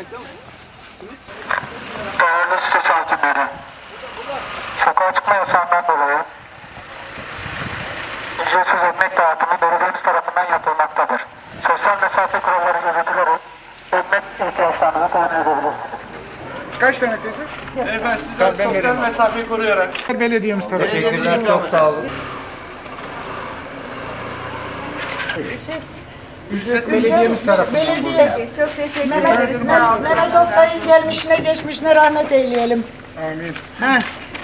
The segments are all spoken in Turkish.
etmekte mi? Değerli site sakinleri, sokağa çıkma yasağından dolayı ücretsiz ekmek dağıtımı belediyemiz tarafından yapılmaktadır. Sosyal mesafe kuralları gözetilerek ekmek ihtiyaçlarınızı temin edebilirsiniz. Kaç tane teyze? Beyefendi siz de sosyal mesafeyi koruyarak. Belediyemiz tarafından. Teşekkürler, çok sağ olun. Ücretsiz Ücret belediyemiz tarafından. Belediye. Çok teşekkür ederim. Mehmet Oktay'ın gelmişine geçmişine rahmet eyleyelim. Amin. Ha,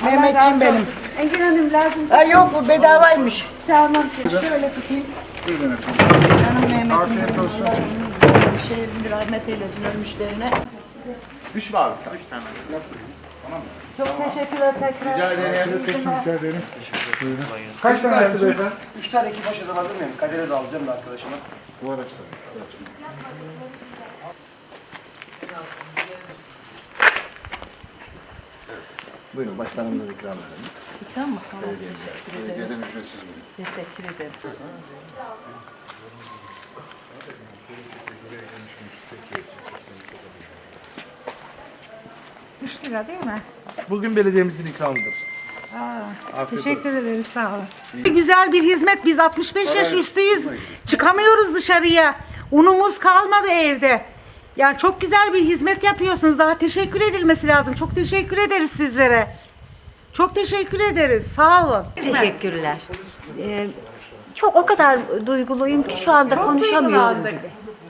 Mehmetciğim benim. Engin Hanım lazım. Ha, yok bu bedavaymış. Tamam. Şöyle tutayım. Buyurun efendim. Canım Mehmet'im. Afiyet olsun. Şey rahmet eylesin ölmüşlerine. Düş mü abi? Düş tane. Çok teşekkürler tekrar. Rica ederim. Rica ederim. Buyurun. Kaç tane yaptı beyefendi? Üç tane iki poşet alabilir miyim? Kadere de alacağım da arkadaşıma. Bu araçta. Buyurun başkanımıza ikram edelim. Tamam mı? Belediyeden ücretsiz bugün. Teşekkür ederim. Üç lira değil mi? Bugün belediyemizin ikramıdır. Teşekkür ederiz. Sağ olun. Güzel bir hizmet. Biz 65 yaş üstüyüz. Çıkamıyoruz dışarıya. Unumuz kalmadı evde. Yani çok güzel bir hizmet yapıyorsunuz. Daha teşekkür edilmesi lazım. Çok teşekkür ederiz sizlere. Çok teşekkür ederiz. Sağ olun. Teşekkürler. Ee, çok o kadar duyguluyum ki şu anda konuşamıyorum duygulandık.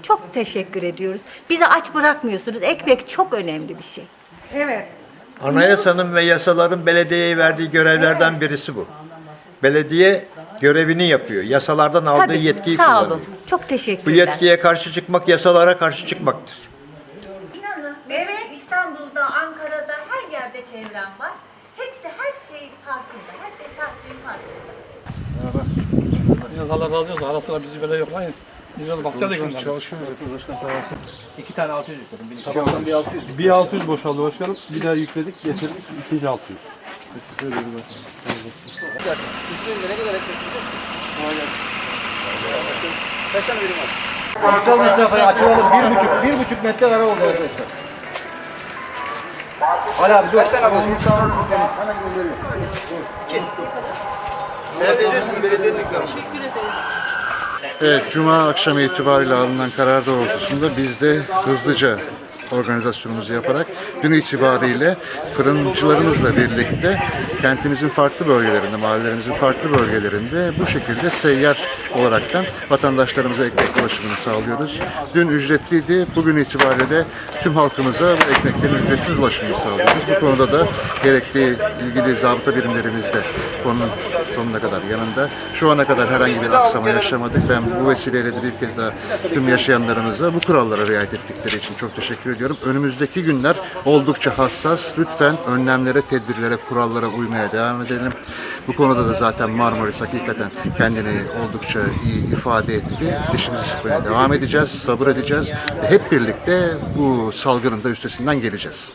Çok teşekkür ediyoruz. Bizi aç bırakmıyorsunuz. Ekmek çok önemli bir şey. Evet. Anayasanın ve yasaların belediyeye verdiği görevlerden birisi bu. Belediye görevini yapıyor. Yasalardan aldığı Tabii, yetkiyi sağ kullanıyor. olun. Çok Bu teşekkürler. yetkiye karşı çıkmak yasalara karşı çıkmaktır. İnanın evet. İstanbul'da, Ankara'da her yerde çevrem var. Hepsi her şey farkında. Herkes her şeyin farkında. Allah razı olsun. Ara sıra bizi böyle yoklayın. Biz de bahçede gönderdik. Çalışıyoruz. İki tane 600 yükledim. Bir Sabahtan bir 600 Bir 600 boşaldı başkanım. Bir daha yükledik, getirdik. İkinci 600. Sosyal mesafeyi açılalım. Bir buçuk, bir buçuk metre ara oldu arkadaşlar. Ali abi dur. Kaç tane Hemen gönderiyor. Belediyecisiz, belediyenin ikramı. Evet, Cuma akşamı itibariyle alınan karar doğrultusunda biz de hızlıca organizasyonumuzu yaparak dün itibariyle fırıncılarımızla birlikte kentimizin farklı bölgelerinde, mahallelerimizin farklı bölgelerinde bu şekilde seyyar olaraktan vatandaşlarımıza ekmek ulaşımını sağlıyoruz. Dün ücretliydi, bugün itibariyle de tüm halkımıza bu ekmeklerin ücretsiz ulaşımını sağlıyoruz. Bu konuda da gerekli ilgili zabıta birimlerimiz de konunun sonuna kadar yanında. Şu ana kadar herhangi bir aksama yaşamadık. Ben bu vesileyle de bir kez daha tüm yaşayanlarımıza bu kurallara riayet ettikleri için çok teşekkür ediyorum. Önümüzdeki günler oldukça hassas. Lütfen önlemlere, tedbirlere, kurallara uymaya devam edelim. Bu konuda da zaten Marmaris hakikaten kendini oldukça iyi ifade etti. Dişimizi sıkmaya devam edeceğiz, sabır edeceğiz. Hep birlikte bu salgının da üstesinden geleceğiz.